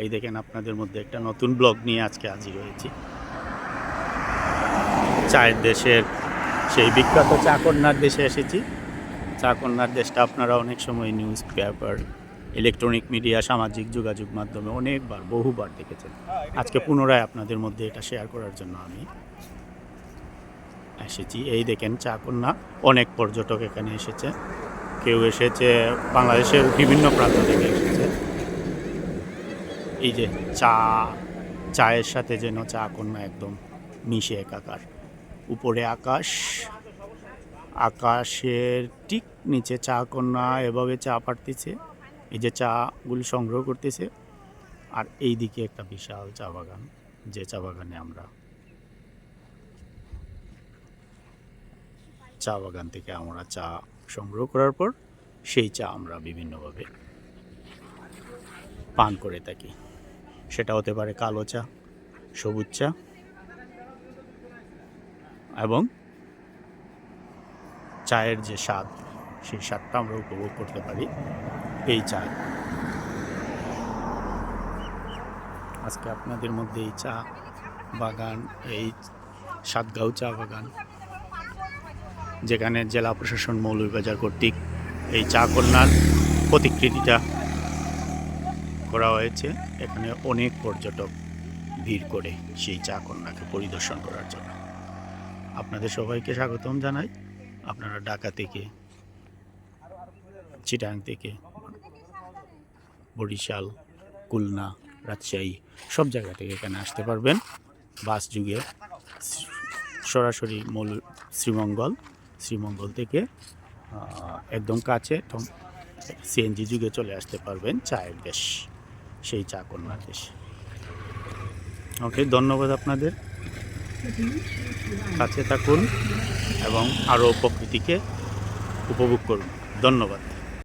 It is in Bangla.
এই দেখেন আপনাদের মধ্যে একটা নতুন ব্লগ নিয়ে আজকে হাজির হয়েছি। চায়ের দেশের সেই বিখ্যাত চা কন্যার দেশে এসেছি। চা কন্যার দেশটা আপনারা অনেক সময় নিউজ পেপার ইলেকট্রনিক মিডিয়া সামাজিক যোগাযোগ মাধ্যমে অনেকবার, বহুবার দেখেছেন। আজকে পুনরায় আপনাদের মধ্যে এটা শেয়ার করার জন্য আমি এসেছি। এই দেখেন চা কন্যা অনেক পর্যটক এখানে এসেছে। কেউ এসেছে বাংলাদেশের বিভিন্ন প্রান্ত থেকে। এই যে চা, চায়ের সাথে যেন চা কন্যা একদম মিশে একাকার। উপরে আকাশ, আকাশের ঠিক নিচে চা কন্যা এভাবে চা পাড়তেছে, এই যে চাগুলি সংগ্রহ করতেছে, আর এই দিকে একটা বিশাল চা বাগান, যে চা বাগানে আমরা চা বাগান থেকে আমরা চা সংগ্রহ করার পর সেই চা আমরা বিভিন্নভাবে পান করে থাকি। সেটা হতে পারে কালো চা, সবুজ চা এবং চায়ের যে স্বাদ, সেই স্বাদটা আমরা উপভোগ করতে পারি এই চা আজকে আপনাদের মধ্যে এই চা বাগান, এই সাতগাঁও চা বাগান, যেখানে জেলা প্রশাসন, মৌলভীবাজার কর্তৃক এই চা কন্যার প্রতিকৃতিটা করা হয়েছে। এখানে অনেক পর্যটক ভিড় করে সেই চা কন্যাকে পরিদর্শন করার জন্য। আপনাদের সবাইকে স্বাগতম জানাই। আপনারা ঢাকা থেকে, চিটাং থেকে, বরিশাল, খুলনা, রাজশাহী সব জায়গা থেকে এখানে আসতে পারবেন। বাস যুগে সরাসরি মূল শ্রীমঙ্গল শ্রীমঙ্গল থেকে একদম কাছে সিএনজি যুগে চলে আসতে পারবেন চায়ের দেশ। সেই চা কন্যার দেশ। ওকে ধন্যবাদ আপনাদের। কাছে থাকুন এবং আরও প্রকৃতিকে উপভোগ করুন। ধন্যবাদ।